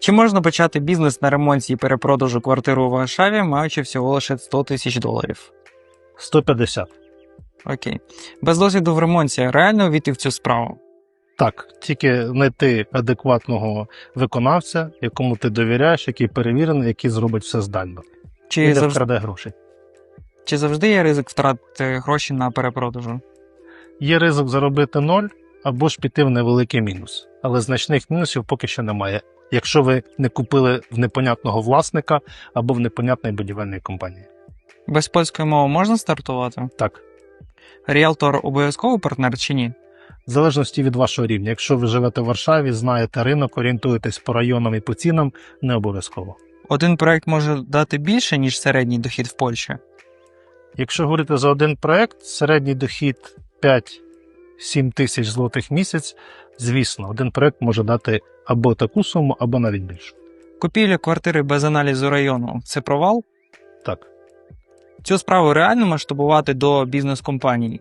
Чи можна почати бізнес на ремонті і перепродажу квартири у Варшаві, маючи всього лише 100 тисяч доларів? 150. Окей. Без досвіду в ремонті реально війти в цю справу? Так, тільки знайти адекватного виконавця, якому ти довіряєш, який перевірений, який зробить все здально. І Чи не завжди, вкраде грошей. чи завжди є ризик втратити гроші на перепродажу? Є ризик заробити ноль або ж піти в невеликий мінус. Але значних мінусів поки що немає, якщо ви не купили в непонятного власника або в непонятної будівельної компанії. Без польської мови можна стартувати? Так, Ріалтор обов'язково партнер чи ні? в залежності від вашого рівня. Якщо ви живете в Варшаві, знаєте ринок, орієнтуєтесь по районам і по цінам, не обов'язково. Один проект може дати більше, ніж середній дохід в Польщі. Якщо говорити за один проект, середній дохід 5-7 тисяч злотих місяць, звісно, один проект може дати або таку суму, або навіть більше. Купівля квартири без аналізу району це провал? Так, Цю справу реально масштабувати до бізнес-компаній.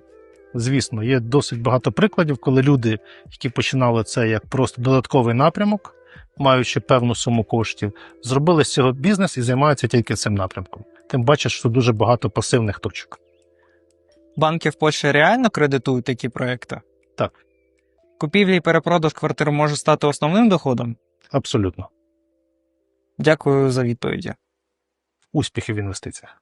звісно, є досить багато прикладів, коли люди, які починали це як просто додатковий напрямок, маючи певну суму коштів, зробили з цього бізнес і займаються тільки цим напрямком. Тим бачиш, що дуже багато пасивних точок. Банки в Польщі реально кредитують такі проекти? Так. Купівля і перепродаж квартир може стати основним доходом? Абсолютно. Дякую за відповіді. Успіхів в інвестиціях.